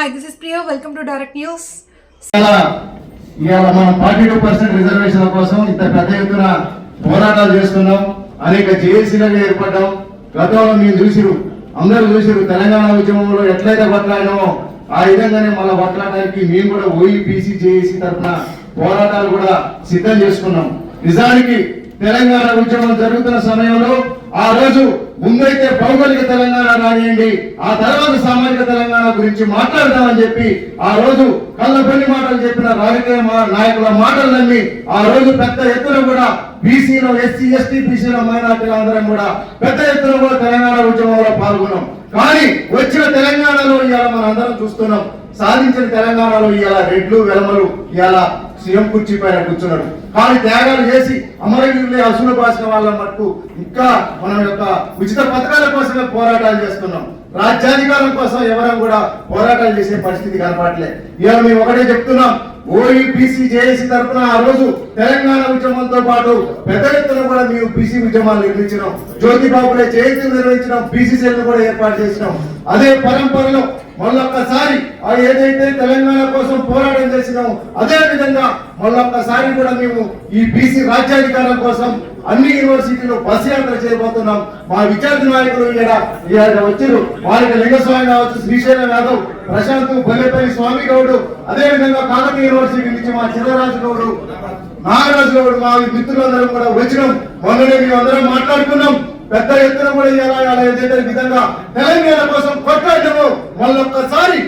Hi this is Priyo welcome to Direct News ఇవాళ మనం forty two percent రిజర్వేషన్ల కోసం ఇంత పెద్ద ఎత్తున పోరాటాలు చేస్తున్నాం. అనేక జేఏసీలుగా ఏర్పడ్డాం. గతంలో మీరు చూసిరు అందరూ చూసిరు తెలంగాణ ఉద్యమంలో ఎట్లయితే కొట్లాడినామో ఆ విధంగానే మళ్ళీ కొట్లాడడానికి మేము కూడా ఓఈపీసీ జేఏసీ తరఫున పోరాటాలు కూడా సిద్ధం చేసుకున్నాం. నిజానికి తెలంగాణ ఉద్యమం జరుగుతున్న సమయంలో ఆ రోజు ముందైతే భౌగోళిక తెలంగాణ రానియండి ఆ తర్వాత సామాజిక తెలంగాణ గురించి మాట్లాడదామని చెప్పి ఆ రోజు కళ్ళపల్లి మాటలు చెప్పిన రాజకీయ మా- నాయకుల మాటలు నమ్మి ఆ రోజు పెద్ద ఎత్తున కూడా బీసీలో ఎస్సీ ఎస్టీ బీసీలో మైనార్టీలు అందరం కూడా పెద్ద ఎత్తున కూడా తెలంగాణ ఉద్యమంలో పాల్గొన్నాం. కానీ వచ్చిన తెలంగాణలో ఇవాళ మనం అందరం చూస్తున్నాం సాధించిన తెలంగాణలో ఇవాళ రెడ్లు వెలమలు ఇవాళ సీఎం కుర్చీ పైన కూర్చున్నాడు. కానీ త్యాగాలు చేసి అమరవీరులే అసులు బాసిన వాళ్ళ మటుకు ఇంకా మన యొక్క ఉచిత పథకాల కోసమే పోరాటాలు చేస్తున్నాం. రాజ్యాధికారం కోసం ఎవరం కూడా పోరాటాలు చేసే పరిస్థితి కనపడలే. ఇవాళ మేము ఒకటే చెప్తున్నాం. ఓఈబీసీ జేఏసీ తరఫున ఆ రోజు తెలంగాణ ఉద్యమంతో పాటు పెద్ద ఎత్తున కూడా మేము బీసీ ఉద్యమాలు నిర్మించినాం. జ్యోతిబాబులే చేతులు నిర్వహించినాం. బీసీ సెల్ కూడా ఏర్పాటు చేసినాం. అదే పరంపరలో మళ్ళొక్కసారి ఆ ఏదైతే తెలంగాణ కోసం పోరాటం చేసినామో అదే విధంగా మళ్ళొక్కసారి కూడా మేము ఈ బీసీ రాజ్యాధికారం కోసం అన్ని యూనివర్సిటీలు బస్ యాత్ర చేయబోతున్నాం. మా విద్యార్థి నాయకులు ఇక్కడ వచ్చారు. వారికి లింగస్వామి కావచ్చు శ్రీశైలం యాదవ్ ప్రశాంత్ బల్లెపల్లి స్వామి గౌడు అదే విధంగా కాకతీయ యూనివర్సిటీ నుంచి మా చిన్నరాజు గౌడు నాగరాజు గౌడు మా మిత్రులందరం కూడా వచ్చినాం. మొన్ననే మేము అందరం మాట్లాడుకున్నాం. పెద్ద ఎత్తున కూడా ఎలా విధంగా తెలంగాణ కోసం కొట్లాడము మళ్ళొక్కసారి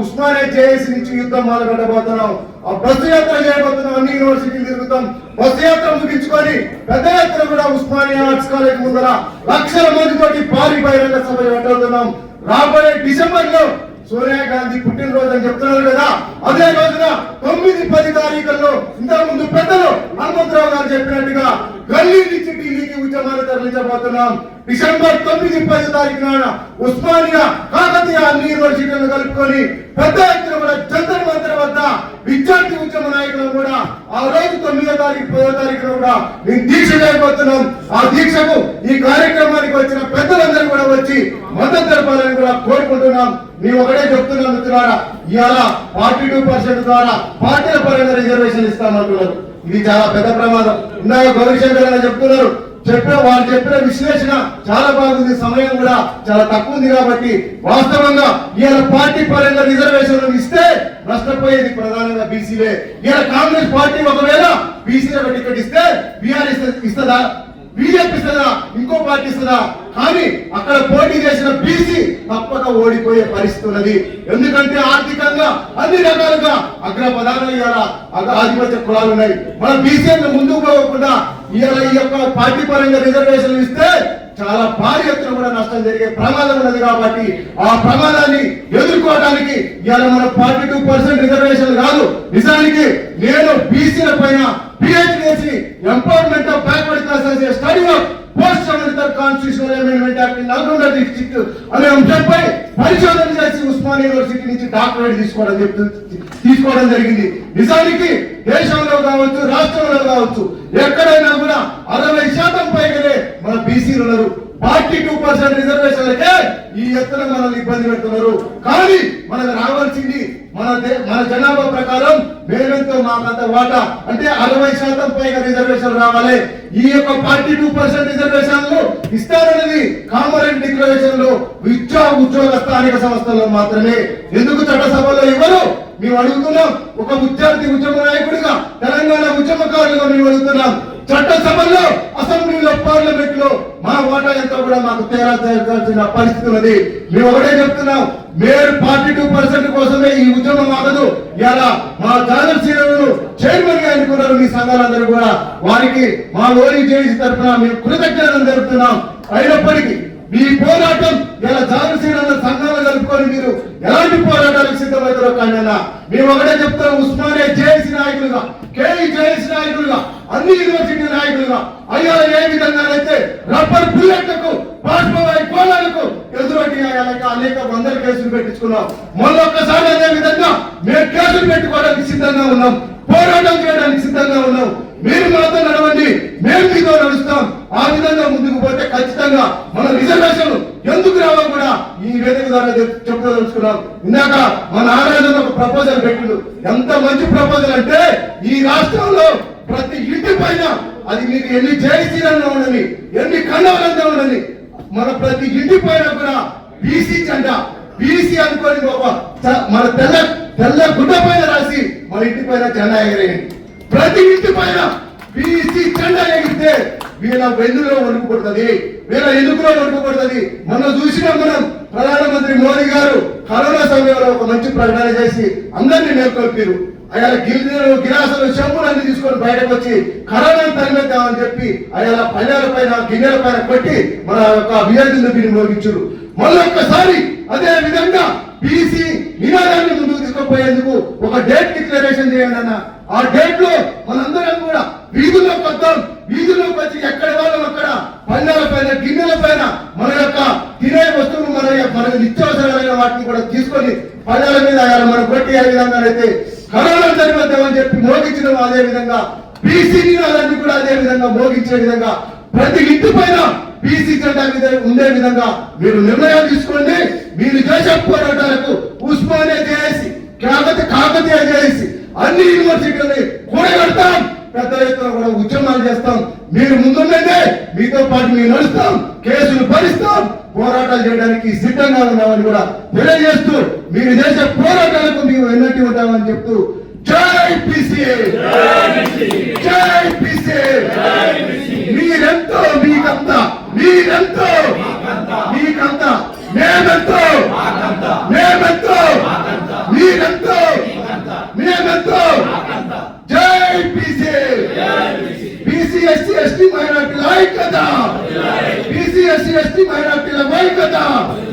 ఉస్మానియా జేఏసీ నుంచి యుద్ధం మొదలుపెట్టబోతున్నాం. ఆ బస్సు యాత్ర చేయబోతున్నాం అన్ని యూనివర్సిటీలు తిరుగుతాం. బస్సు యాత్ర ముగించుకొని పెద్ద ఎత్తున కూడా ఉస్మానియా ఆర్ట్స్ కాలేజ్ ముందర లక్షల మందితోటి భారీ బహిరంగ సభ పెట్టబోతున్నాం రాబోయే డిసెంబర్లో సోనియా గాంధీ పుట్టినరోజు అని చెప్తున్నారు కదా అదే రోజున తొమ్మిది పది తారీఖుల్లో ఇంతకు ముందు పెద్దలు హనుమంతరావు గారు చెప్పినట్టుగా గల్లీ నుంచి ఢిల్లీకి ఉద్యమాన్ని తరలించబోతున్నాం. డిసెంబర్ తొమ్మిది పది తారీఖు నాడు ఉస్మానియా కాకతీయ అన్ని యూనివర్సిటీలను కలుపుకొని పెద్ద ఎత్తున కూడా జంతర్ మంతర్ వద్ద విద్యార్థి ఉద్యమ నాయకులను కూడా ఆ రోజు తొమ్మిదో తారీఖు పదో తారీఖున కూడా మేము దీక్ష చేయబోతున్నాం. ఆ దీక్షకు ఈ కార్యక్రమానికి వచ్చిన పెద్దలందరూ కూడా వచ్చి మద్దతు తెలపాలని కూడా కోరుకుంటున్నాం. మేము ఒకటే చెప్తున్నాం మిత్రులారా ఇవాళ ఫార్టీ టూ పర్సెంట్ ద్వారా పార్టీల పరంగా రిజర్వేషన్ ఇస్తామంటున్నారు ఇది చాలా పెద్ద ప్రమాదం. ఇందాక గౌరీశంకర్ అని చెప్తున్నారు. చెప్పిన వాళ్ళు చెప్పిన విశ్లేషణ చాలా బాగుంది. సమయం కూడా చాలా తక్కువ ఉంది కాబట్టి వాస్తవంగా ఇవాళ పార్టీ పరంగా రిజర్వేషన్ ఇస్తే నష్టపోయేది ప్రధానంగా బీసీలే. ఇవాళ కాంగ్రెస్ పార్టీ ఒకవేళ బీసీలకు టికెట్ ఇస్తే బీఆర్ ఇస్తుందా? బీజేపీ ఇస్తుందా? ఇంకో పార్టీ ఇస్తుందా? కానీ అక్కడ పోటీ చేసిన బీసీ తప్పక ఓడిపోయే పరిస్థితి ఉన్నది. ఎందుకంటే ఆర్థికంగా అన్ని రకాలుగా అగ్ర ప్రధాన ఇవాళ ఆధిపత్య కులాలు ఉన్నాయి. మన బీసీ ముందుకు పోకుండా ఇవాళ ఈ యొక్క పార్టీ పరంగా రిజర్వేషన్లు ఇస్తే చాలా భారీ ఎత్తున కూడా నష్టం జరిగే ప్రమాదం ఉన్నది కాబట్టి ఆ ప్రమాదాన్ని ఎదుర్కోవడానికి ఇవాళ మన ఫార్టీ టూ పర్సెంట్ రిజర్వేషన్ కాదు. నిజానికి నేను బీసీల పైన పిహెచ్డి చేసి empowerment of back constitutional amendment Nalgonda district అనే అంశంపై పరిశోధన చేసి ఉస్మాన్ యూనివర్సిటీ నుంచి డాక్టరేట్ తీసుకోవడం చెప్తుంది తీసుకోవడం జరిగింది. నిజానికి దేశంలో కావచ్చు రాష్ట్రంలో కావచ్చు ఎక్కడైనా కూడా అరవై శాతం పైగానే మన బీసీలు ఉన్నారు. ఫార్టీ టూ పర్సెంట్ రిజర్వేషన్లకే ఈ ఎత్తున మనల్ని ఇబ్బంది పెడుతున్నారు. కానీ మనకు రావాల్సింది మన మన జనాభా ప్రకారం మేమెంతో మాకంత వాటా. అంటే అరవై శాతం పైగా రిజర్వేషన్ రావాలి. ఈ యొక్క ఫార్టీ టూ పర్సెంట్ రిజర్వేషన్లు ఇస్తారనేది కామరెంట్ డిక్లరేషన్లో విద్యా ఉద్యోగ స్థానిక సంస్థల్లో మాత్రమే. ఎందుకు చట్టసభలో ఇవ్వరు? మేము అడుగుతున్నాం. ఒక విద్యార్థి ఉద్యమ నాయకుడిగా తెలంగాణ ఉద్యమకారులుగా మేము అడుగుతున్నాం. చట్టసభల్లో అసెంబ్లీలో పార్లమెంట్లో మా వాటా ఎంత కూడా మాకు తేడా తేల్చాల్సిన పరిస్థితి ఉన్నది. మేము ఒకటే చెప్తున్నాం మేయర్ ఫార్టీ టూ పర్సెంట్ కోసమే ఈ ఉద్యమం ఆగదు. ఇలా మా జాగర్ సీనియర్లు చైర్మన్గా ఎన్నుకున్నారు మీ సంఘాలందరూ కూడా. వారికి మా ఓరి జేసి తరఫున మేము కృతజ్ఞతలు జరుపుతున్నాం అయినప్పటికీ మీ పోరాటం ఇలా జానసీన సంఘాలు కలుపుకొని మీరు ఎలాంటి పోరాటాలకు సిద్ధమవుతారో కానీ మేము ఒకటే చెప్తాం ఉస్మానియా జేఏసీ నాయకులుగా కేఈ జేఏసీ నాయకులుగా అన్ని యూనివర్సిటీ నాయకులుగా అయ్యా ఏ విధంగా అయితే రబ్బర్ బుల్లెట్లకు బాష్పవాయు కోలాలకు ఎదురొడ్డి అనేక అనేక వందల కేసులు పెట్టించుకున్నాం. మొన్నొక్కసారి అదే విధంగా మేము కేసులు పెట్టుకోవడానికి సిద్ధంగా ఉన్నాం. పోరాటం చేయడానికి సిద్ధంగా ఉన్నాం. మీరు మాతో నడవండి. మేము మీతో నడుస్తాం. ఆ విధంగా ముందుకు పోతే ఖచ్చితంగా మన రిజర్వేషన్ ఎందుకు రావో కూడా ఈ వేదిక ద్వారా చెప్పదలుచుకున్నాం. ఇందాక మన ఆరాధన ఒక ప్రపోజల్ పెట్టిండు. ఎంత మంచి ప్రపోజల్ అంటే ఈ రాష్ట్రంలో ప్రతి ఇంటి పైన అది మీకు ఎన్ని జయశీలంగా ఉండని ఎన్ని కండవలంగా ఉండని మన ప్రతి ఇంటి పైన కూడా బీసీ జెండా బీసీ అనుకోని గొప్ప మన తెల్ల తెల్ల గుడ్డ పైన రాసి మన ఇంటి పైన జెండా ఎగరేయండి. ప్రతి ఇంటి పైన బీసీ జెండా ఎగిరితే వీళ్ళ వెన్నులో వణుకుపడుతుంది వీళ్ళ ఎన్నుకలో వణుకుపడుతుంది మనం చూసినాం మనం ప్రధానమంత్రి మోదీ గారు కరోనా సమయంలో ఒక మంచి ప్రకటన చేసి అందరినీ మేల్కొల్పారు అయాల గిన్నెలు గిలాసులు చెంబులు తీసుకొని బయటకు వచ్చి కరోనాను తరిమేద్దామని చెప్పి అయాల పల్లెల పైన గిన్నెల పైన కొట్టి మన యొక్క అభియాన్ని దీన్ని మోగించారు మళ్ళీ ఒక్కసారి అదే విధంగా బీసీ నినాదాన్ని ముందుకు తీసుకుపోయేందుకు ఒక డేట్ డిక్లరేషన్ చేయండి అన్న ఆ డేట్లో మనందరం కూడా వీధుల్లోకి వద్దాం వీధుల్లోకి వచ్చి ఎక్కడ వాళ్ళం అక్కడ? పల్లెల పైన గిన్నెల పైన మన యొక్క తినే వస్తువులు మన యొక్క- నిత్యావసరమైన వాటిని కూడా తీసుకొని పల్లెల మీద మనం కొట్టి ఏ విధంగా అయితే కరోనా సరిపోద్దామని చెప్పి మోగించడం అదే విధంగా బీసీ నినాదాన్ని కూడా అదే విధంగా మోగించే విధంగా ప్రతి ఇంటి పైన బీసీ జెండా మీద ఉండే విధంగా మీరు నిర్ణయం తీసుకోండి. మీరు చేసే పోరాటాలకు ఉస్మానియా చేసి కాకతీయ కాకతీయ చేసి అన్ని యూనివర్సిటీలని కూడగడతాం. పెద్ద ఎత్తున కూడా ఉద్యమాలు చేస్తాం. మీరు ముందుండే మీతో పాటు మేము నడుస్తాం. కేసులు భరిస్తాం. పోరాటాలు చేయడానికి సిద్ధంగా ఉన్నామని కూడా తెలియజేస్తూ మీరు చేసే పోరాటాలకు మేము ఎన్నటి ఉంటామని చెప్తూ జై పీసీఏ. జై పీసీఏ. మీరెంతో మీకంత మీరెంతో మీకంత మేమెంతో మేమెంతో మీరెంతో మేమెంతో జై పీసీ బీసీ ఎస్సీ ఎస్టీ మైనార్టీల ఐక్యత బీసీ ఎస్సీ ఎస్టీ మైనార్టీల down.